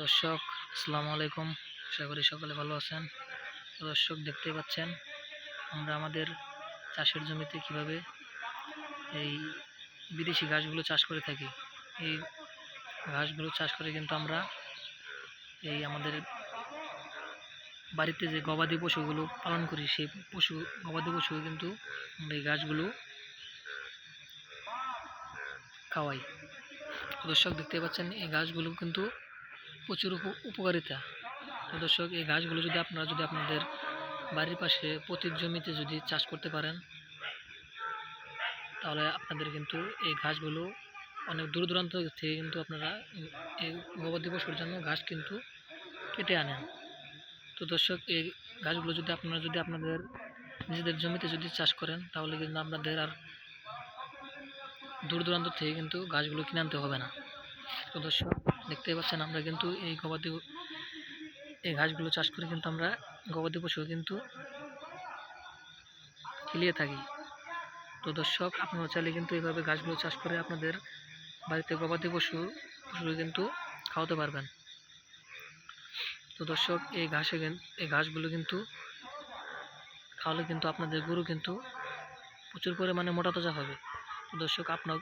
দর্শক, আসসালামু আলাইকুম। আশা করি সকলে ভালো আছেন। দর্শক, দেখতেই পাচ্ছেন, আমরা আমাদের চাষের জমিতে কীভাবে এই বিদেশি ঘাসগুলো চাষ করে থাকি। এই ঘাসগুলো চাষ করে কিন্তু আমরা এই আমাদের বাড়িতে যে গবাদি পশুগুলো পালন করি, সেই পশু, গবাদি পশু কিন্তু আমরা এই ঘাসগুলো খাওয়াই। দর্শক দেখতে পাচ্ছেন, এই গাছগুলো কিন্তু প্রচুর উপ- উপকারিতা। তো দর্শক, এই ঘাসগুলো যদি আপনারা যদি আপনাদের বাড়ির পাশে প্রতি জমিতে যদি চাষ করতে পারেন, তাহলে আপনাদের কিন্তু এই ঘাসগুলো অনেক দূর দূরান্ত থেকে কিন্তু আপনারা এই গবাদি পশুর জন্য ঘাস কিন্তু কেটে আনেন। তো দর্শক, এই ঘাসগুলো যদি আপনারা যদি আপনাদের নিজেদের জমিতে যদি চাষ করেন, তাহলে কিন্তু আপনাদের আর দূর দূরান্ত থেকে কিন্তু ঘাসগুলো কিনে আনতে হবে না। তো দর্শক দেখতেই পাচ্ছেন, আমরা কিন্তু এই গবাদি এই ঘাসগুলো চাষ করে কিন্তু আমরা গবাদি পশু কিন্তু খেলিয়ে থাকি। তো দর্শক, আপনারা চাইলে কিন্তু এইভাবে ঘাসগুলো চাষ করে আপনাদের বাড়িতে গবাদি পশু, পশুকে কিন্তু খাওয়াতে পারবেন। তো দর্শক, এই ঘাসে এই ঘাসগুলো কিন্তু খাওয়ালে কিন্তু আপনাদের গরু কিন্তু প্রচুর পরিমাণে মোটা তাজা হবে। তো দর্শক, আপনার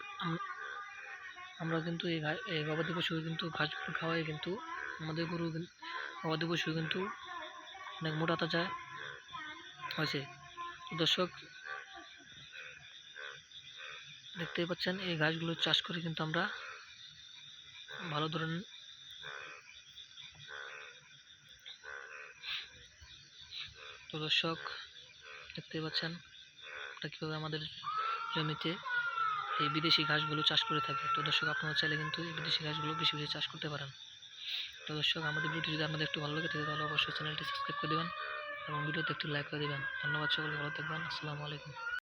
আমরা কিন্তু এই এই গবাদি পশু কিন্তু ঘাসগুলো খাওয়াই কিন্তু আমাদের গরু গবাদি পশু কিন্তু অনেক মোটা তাজা হয়েছে। দর্শক, দেখতেই পাচ্ছেন এই ঘাসগুলো চাষ করে কিন্তু আমরা ভালো ধরনের তো দর্শক, দেখতেই পাচ্ছেন আমরা কীভাবে আমাদের জমিতে এই বিদেশি ঘাসগুলো চাষ করে থাকে। তো দর্শক, আপনারা চাইলে কিন্তু এই বিদেশি ঘাসগুলো বেশি বেশি চাষ করতে পারেন। তো দর্শক, আমাদের ভিডিও যদি আপনাদের একটু ভালো লাগে থাকে, তাহলে অবশ্যই চ্যানেলটি সাবস্ক্রাইব করে দেবেন এবং ভিডিওতে একটু লাইক করে দেবেন। ধন্যবাদ সকলকে, ভালো থাকবেন। আসসালামু আলাইকুম।